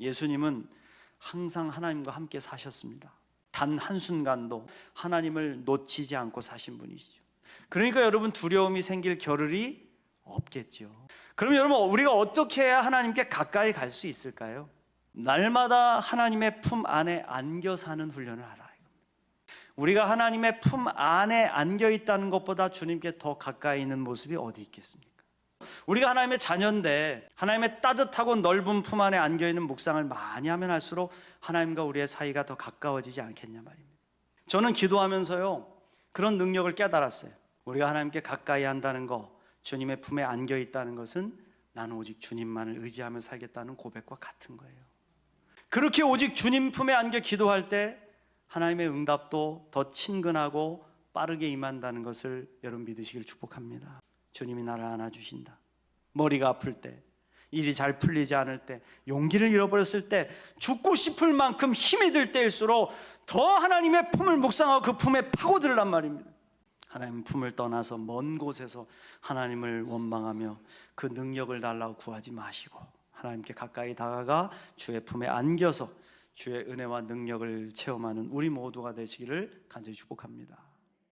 예수님은 항상 하나님과 함께 사셨습니다. 단 한순간도 하나님을 놓치지 않고 사신 분이시죠. 그러니까 여러분 두려움이 생길 겨를이 없겠죠. 그럼 여러분 우리가 어떻게 해야 하나님께 가까이 갈 수 있을까요? 날마다 하나님의 품 안에 안겨 사는 훈련을 하라. 우리가 하나님의 품 안에 안겨 있다는 것보다 주님께 더 가까이 있는 모습이 어디 있겠습니까? 우리가 하나님의 자녀인데 하나님의 따뜻하고 넓은 품 안에 안겨 있는 묵상을 많이 하면 할수록 하나님과 우리의 사이가 더 가까워지지 않겠냐 말입니다. 저는 기도하면서요 그런 능력을 깨달았어요. 우리가 하나님께 가까이 한다는 거, 주님의 품에 안겨 있다는 것은 나는 오직 주님만을 의지하며 살겠다는 고백과 같은 거예요. 그렇게 오직 주님 품에 안겨 기도할 때 하나님의 응답도 더 친근하고 빠르게 임한다는 것을 여러분 믿으시길 축복합니다. 주님이 나를 안아주신다. 머리가 아플 때, 일이 잘 풀리지 않을 때, 용기를 잃어버렸을 때, 죽고 싶을 만큼 힘이 들 때일수록 더 하나님의 품을 묵상하고 그 품에 파고들란 말입니다. 하나님 품을 떠나서 먼 곳에서 하나님을 원망하며 그 능력을 달라고 구하지 마시고 하나님께 가까이 다가가 주의 품에 안겨서 주의 은혜와 능력을 체험하는 우리 모두가 되시기를 간절히 축복합니다.